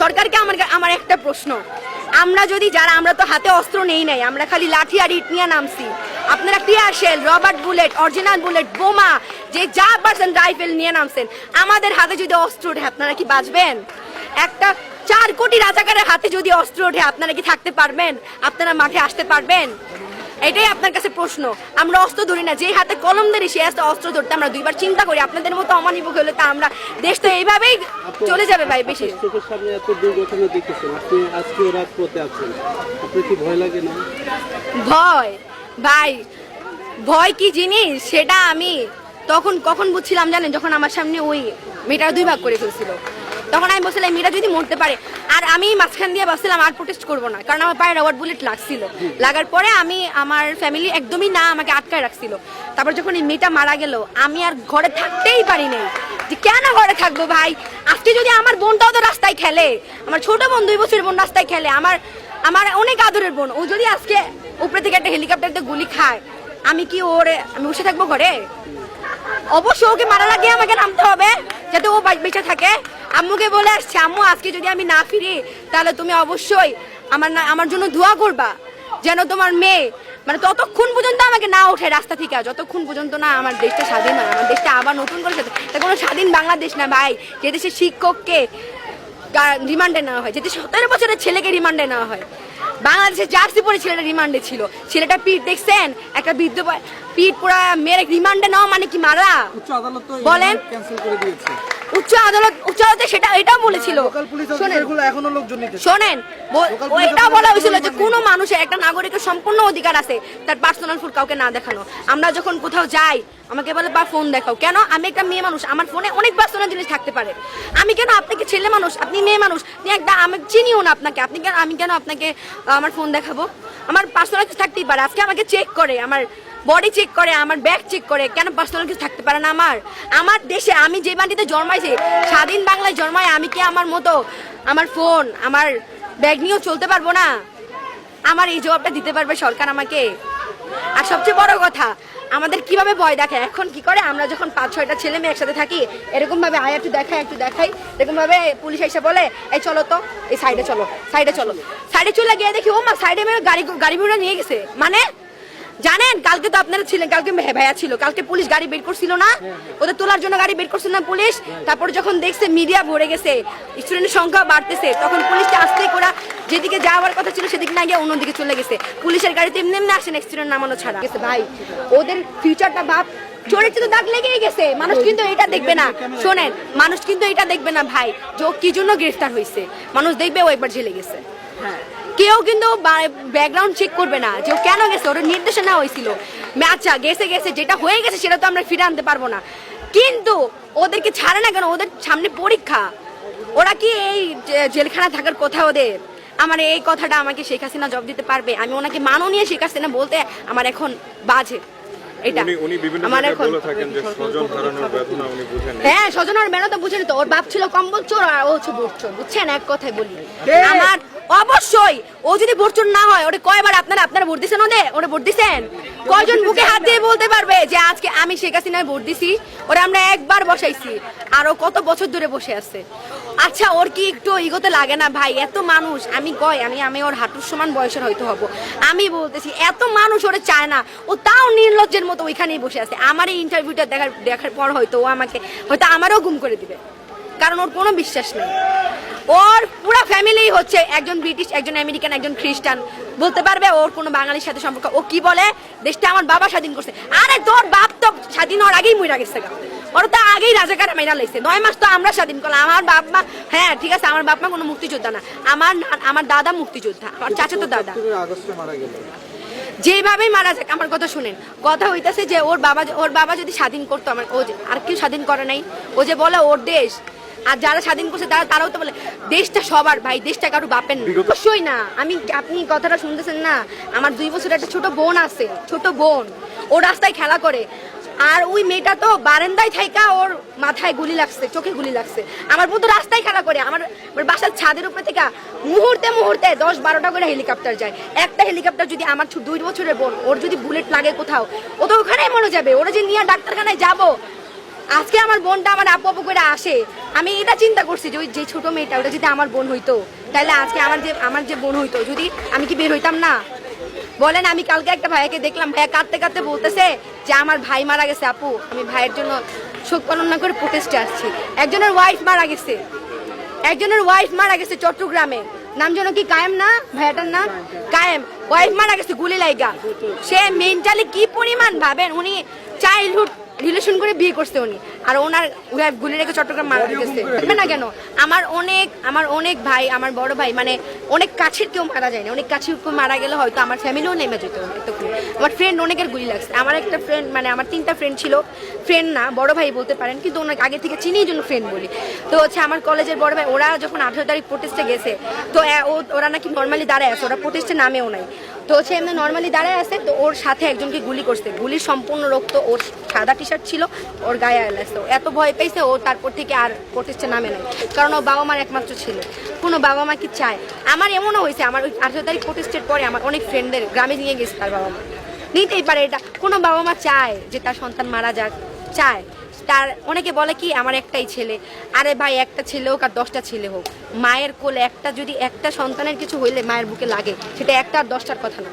সরকারকে আমার আমার একটা প্রশ্ন। আমরা যদি যারা, আমরা তো হাতে অস্ত্র নেই নাই, আমরা খালি লাঠি আর ইট নিয়ে নামছি। আপনারা tear shell rubber bullet, original bullet, বোমা, যে যা পারছেন রাইফেল নিয়ে নামছেন, আমাদের হাতে যদি অস্ত্র ওঠে, আপনারা কি বাঁচবেন? একটা চার কোটি রাজাকারের হাতে যদি অস্ত্র ওঠে, আপনারা কি থাকতে পারবেন? আপনারা মাঠে আসতে পারবেন? এটাই আপনার কাছে প্রশ্ন। আমরা অস্ত্র ধরি না যে হাতে কলম ধরি সে হাতে অস্ত্র ধরতে। আমরা দুইবার চিন্তা করি আপনাদের মতো অমানিক হলে তা আমরা দেশ তো এইভাবেই চলে যাবে ভাই বেশি। চোখের সামনে এত দুর্ঘটনা দেখেছেন আপনি আজকে রাজপথে আছেন। আপনার কি ভয় লাগে না? ভয়? ভাই ভয় কি জিনিস? সেটা আমি তখন কখন বুঝছিলাম জানেন? যখন আমার সামনে ওই মেয়েটা দুই ভাগ করে ফেলছিল। তখন আমি বলছিলাম মেয়েটা যদি মরতে পারে। আর আমি মাঝখান দিয়ে ভাবছিলাম, আর প্রোটেস্ট করব না। কারণ আমার পায়ে রবার বুলেট লাগছিল। লাগার পরে আমি, আমার ফ্যামিলি একদমই না আমাকে আটকায় রাখছিল। তারপর যখন এই মেয়েটা মারা গেল, আমি আর ঘরে থাকতেই পারি নাই। যে কেন ঘরে থাকব ভাই? আজকে যদি আমার বোনটাও তো রাস্তায় খেলে, আমার ছোট বোন দুই বছরের বোন রাস্তায় খেলে, আমার আমার অনেক আদরের বোন, ও যদি আজকে উপরে থেকে একটা হেলিকপ্টার দিয়ে গুলি খায়, আমি কি ওরে, আমি বসে থাকব ঘরে? অবশ্যই ওকে মারা লাগিয়ে আমাকে নামতে হবে, যাতে ও বেঁচে থাকে। আম্মুকে বলে আসছে আম্মু আজকে যদি আমি না ফিরি তাহলে তুমি অবশ্যই আমার না আমার জন্য দোয়া করবা যেন তোমার মেয়ে মানে ততক্ষণ পর্যন্ত আমাকে না ওঠে রাস্তা থেকে। যতক্ষণ পর্যন্ত না আমার দেশটা স্বাধীন হয় আমার দেশটা আবার নতুন করে তা কোনো স্বাধীন বাংলাদেশ না ভাই। যে দেশে শিক্ষককে রিমান্ডে নেওয়া হয় যেতে সতেরো বছরের ছেলেকে রিমান্ডে নেওয়া হয়। বাংলাদেশে জার্সি পরে ছেলেটা রিমান্ডে ছিল। ছেলেটা পিঠ দেখছেন? একটা বৃদ্ধ পিঠ পুরা মেরে রিমান্ডে নেওয়া মানে কি মারা? বলেন। ক্যান্সেল করে দিয়েছে। উচ্চ আদালত উচ্চ আদালতে সেটা এটাও বলেছিল। শোনেন। এটাও বলা হয়েছিল যে কোনো মানুষের একটা নাগরিকের সম্পূর্ণ অধিকার আছে তার পার্সোনাল ফুল কাউকে না দেখানো। আমরা যখন কোথাও যাই আমাকে বলে বা ফোন দেখাও। কেন? আমি একটা মেয়ে মানুষ আমার ফোনে অনেক পার্সোনাল জিনিস থাকতে পারে। আমি কেন আপনাকে ছেলে মানুষ আপনি মেয়ে মানুষ একটা আমি চিনিও না আপনাকে আপনি কেন আমি কেন আপনাকে আমার ফোন দেখাবো? আমার পার্সোনাল কিছু থাকতেই পারে। আজকে আমাকে চেক করে আমার বডি চেক করে, আমার ব্যাগ চেক করে, কেন পার্সোনাল কিছু থাকতে পারে না আমার? আমার দেশে আমি যে মাটিতে জন্মাইছি, স্বাধীন বাংলায় জন্মায় আমি কি আমার মতো আমার ফোন আমার ব্যাগ নিয়েও চলতে পারব না? আমার এই জবাবটা দিতে পারবে সরকার আমাকে? আর সবচেয়ে বড় কথা, আমাদের কীভাবে ভয় দেখে? এখন কি করে? আমরা যখন পাঁচ, ছয়টা ছেলে মেয়ে একসাথে থাকি এরকম ভাবে আয় একটু দেখাই একটু দেখাই এরকম ভাবে পুলিশ এসে বলে, এই চলো তো, এই সাইডে চলো সাইডে চলো। সাইডে চলে গিয়ে দেখি ও মা সাইডে মেরে গাড়ি গাড়ি ঘোড়া নিয়ে গেছে। মানে জানেন? কালকে তো আপনারা ছিলেন কালকে ভাইয়া ছিল। কালকে পুলিশ গাড়ি বের করছিল না? ওদের তোলার জন্য গাড়ি বের করছিল না পুলিশ? তারপর যখন দেখছে মিডিয়া ভরে গেছে স্টুডেন্টের সংখ্যা বাড়তেছে তখন পুলিশটা আসতে করা যেদিকে যাওয়ার কথা ছিল সেদিকে না গিয়ে অন্যদিকে চলে গেছে। পুলিশের গাড়িতে এমনি এমনি আসে না স্টুডেন্ট নামানো ছাড়া। গেছে ভাই ওদের ফিউচারটা ভাব চরিত্র দাগ লেগেই গেছে। মানুষ কিন্তু এটা দেখবে না। শোনেন মানুষ কিন্তু এটা দেখবে না ভাই যে ও কি জন্য গ্রেফতার হয়েছে মানুষ দেখবে ও একবার জেলে গেছে। হ্যাঁ। কেউ কিন্তু ব্যাকগ্রাউন্ড চেক করবে না যে ও কেন গেছে, ওর নির্দেশনা হয়েছিল। আচ্ছা গেছে গেছে, যেটা হয়ে গেছে সেটা তো আমরা ফিরে আনতে পারব না। কিন্তু ওদেরকে ছাড়ে না কেন? ওদের সামনে পরীক্ষা। ওরা কি এই জেলখানা থাকার কথা ওদের? আমার এই কথাটা আমাকে শেখ হাসিনা জব দিতে পারবে? আমি ওনাকে মাননীয় শেখ হাসিনা বলতে আমার এখন বাজে। এটা। আমার এখন বলে স্বজন উনি বুঝেন হ্যাঁ মেনো তো বুঝেনি তো। ওর বাপ ছিল কম্বল চোর আর ও হচ্ছে চোর। বুঝছেন? এক কথায় বলি। আমার অবশ্যই! ও যদি বোট চোর না হয় ওটা কয়বার আপনারা আপনারা ভোট দিছেন ওদের? ওরা ভোট দিছেন? কয়জন বুকে হাত দিয়ে বলতে পারবে যে আজকে আমি শেখ হাসিনায় ভোট দিছি? ওরা আমরা একবার বসাইছি। আরও কত বছর ধরে বসে আছে? আচ্ছা ওর কি একটু ইগোতে লাগে না? ভাই, এত মানুষ। আমি কয় আমি আমি ওর হাঁটুর সমান বয়সের হয়তো হব। আমি বলতেছি, এত মানুষ ওরে চায় না। ও তাও নির্লজ্জের মতো ওইখানেই বসে আছে। আমার এই ইন্টারভিউটা দেখার দেখার পর হয়তো ও আমাকে, হয়তো আমারও গুম করে দিবে। কারণ ওর কোনো বিশ্বাস নেই। ওর পুরো ফ্যামিলি হচ্ছে একজন ব্রিটিশ, একজন আমেরিকান, একজন খ্রিস্টান। বলতে পারবে ওর কোনো বাঙালির সাথে সম্পর্ক। ও কি বলে? দেশটা আমার বাবা স্বাধীন করছে। আরে তোর বাপ তো স্বাধীন হওয়ার আগেই মইরা গেছে। ওর তো আগেই রাজাকার মাইরা লাইছে। নয় মাস তো আমরা স্বাধীন করলাম। আমার বাপ মা হ্যাঁ ঠিক আছে আমার বাপ মা কোনো মুক্তিযোদ্ধা না। আমার আমার দাদা মুক্তিযোদ্ধা আমার চাচা তো দাদা আগস্টে মারা যাক আমার কথা শুনেন। কথা হইতাছে যে ওর বাবা ওর বাবা যদি স্বাধীন করতো আমার ও আর কেউ স্বাধীন করে নাই। ও যে বলে ওর দেশ আর যারা স্বাধীন করছে তারা তারাও তো বলে দেশটা সবার ভাই দেশটা কারও বাপের না। অবশ্যই না। আমি আপনি কথাটা শুনতেছেন না? আমার দুই বছর একটা ছোট বোন আছে ছোট বোন। ও রাস্তায় খেলা করে। আর ওই মেয়েটা তো বারান্দায় থাইকা ওর মাথায় গুলি লাগছে, চোখে গুলি লাগছে। আমার বোন তো রাস্তায় খেলা করে, আমার বাসার ছাদের উপরে থেকে মুহূর্তে মুহূর্তে দশ বারোটা করে হেলিকপ্টার যায়। একটা হেলিকপ্টার যদি আমার দুই বছরের বোন, ওর যদি বুলেট লাগে কোথাও, ও তো ওখানেই মরে যাবে। ওরা যে নিয়ে ডাক্তারখানায় যাব, আজকে আমার বোনটা আমার আপু আপু করে আসে। আমি এটা চিন্তা করছি যে ওই যে ছোট মেয়েটা, ওটা যদি আমার বোন হইতো, তাহলে আজকে আমার যে আমার যে বোন হইতো, যদি আমি কি বের হইতাম না? বলেন, আমি কালকে একটা ভাইয়াকে দেখলাম, ভাইয়া কাঁদতে কাঁদতে বলতেছে যে আমার ভাই মারা গেছে, আপু। আমি ভাইয়ের জন্য শোক পালন না করে প্রোটেস্টে আসছি। একজনের ওয়াইফ মারা গেছে। একজনের ওয়াইফ মারা গেছে চট্টগ্রামে। নাম যেন কি কায়েম না? ভাইয়াটার নাম? কায়েম। ওয়াইফ মারা গেছে গুলি লাইগা সে মেন্টালি কি পরিমাণ ভাবেন? উনি চাইল্ডহুড রিলেশন করে বিয়ে করছে উনি। আর ওনার ওয়াইফ গুলি রেখে চট্টগ্রাম মারা গেছে। দেখবে না কেন? আমার অনেক আমার অনেক ভাই আমার বড় ভাই মানে অনেক কাছের কেউ মারা যায় না অনেক কাছের কেউ মারা গেলে হয়তো আমার ফ্যামিলিও নেমে যেত এতক্ষণ। আমার ফ্রেন্ড অনেকের গুলি লাগছে। আমার একটা ফ্রেন্ড মানে আমার তিনটা ফ্রেন্ড ছিল। ফ্রেন্ড না বড় ভাই বলতে পারেন কিন্তু ওনার আগে থেকে চিনি জন্য ফ্রেন্ড বলি। তো হচ্ছে আমার কলেজের বড় ভাই ওরা যখন আঠেরো তারিখ প্রোটেস্টে গেছে তো ওরা নাকি নর্মালি দাঁড়ায় আছে। ওরা প্রোটেস্টে নামেও নাই। তো হচ্ছে এমনি নর্মালি দাঁড়ায় আছে তো ওর সাথে একজনকে গুলি করছে। গুলির সম্পূর্ণ রক্ত ওর সাদা টি শার্ট ছিল ওর গায়ে লাগছে। ও এত ভয় পেয়েছে ও তারপর থেকে আর প্রোটেস্টে নামে নাই। কারণ ও বাবা মার একমাত্র ছেলে। কোনো বাবা মা কি চায়? আমার এমনও হয়েছে, আমার ওই আঠেরো তারিখ প্রোটেস্টের পরে আমার অনেক ফ্রেন্ডদের গ্রামে নিয়ে গেছে তার বাবা মা নিতেই পারে এটা। কোনো বাবা মা চায় যে তার সন্তান মারা যাক। চায়। তার অনেকে বলে কি, আমার একটাই ছেলে। আরে ভাই, একটা ছেলে হোক আর দশটা ছেলে হোক। মায়ের কোলে একটা, যদি একটা সন্তানের কিছু হইলে মায়ের বুকে লাগে, সেটা একটা আর দশটার কথা না।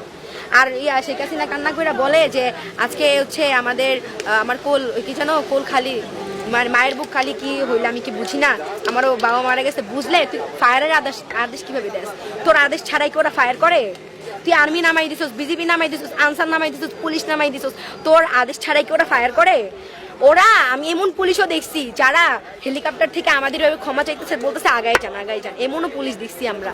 আর ইয়া শেখ হাসিনা কান্না করে বলে যে, আজকে হচ্ছে আমাদের আমার কোল কি জানো কোল খালি মানে মায়ের বুক খালি কি হইলে আমি কি বুঝি না? আমারও বাবা মারা গেছে, বুঝলে? তুই ফায়ারের আদেশ আদেশ কীভাবে দেস? তোর আদেশ ছাড়াই কি ওরা ফায়ার করে? তুই আর্মি নামাই দিছিস বিজেপি নামাই দিছিস, আনসার নামাই দিছিস, পুলিশ নামাই দিছিস, তোর আদেশ ছাড়াই কি ওরা ফায়ার করে? ওরা, আমি এমন পুলিশও দেখছি, যারা হেলিকপ্টার থেকে আমাদের ক্ষমা চাইতেছে, বলতেছে, আগাই যান আগাই যান। এমনও পুলিশ দেখছি আমরা।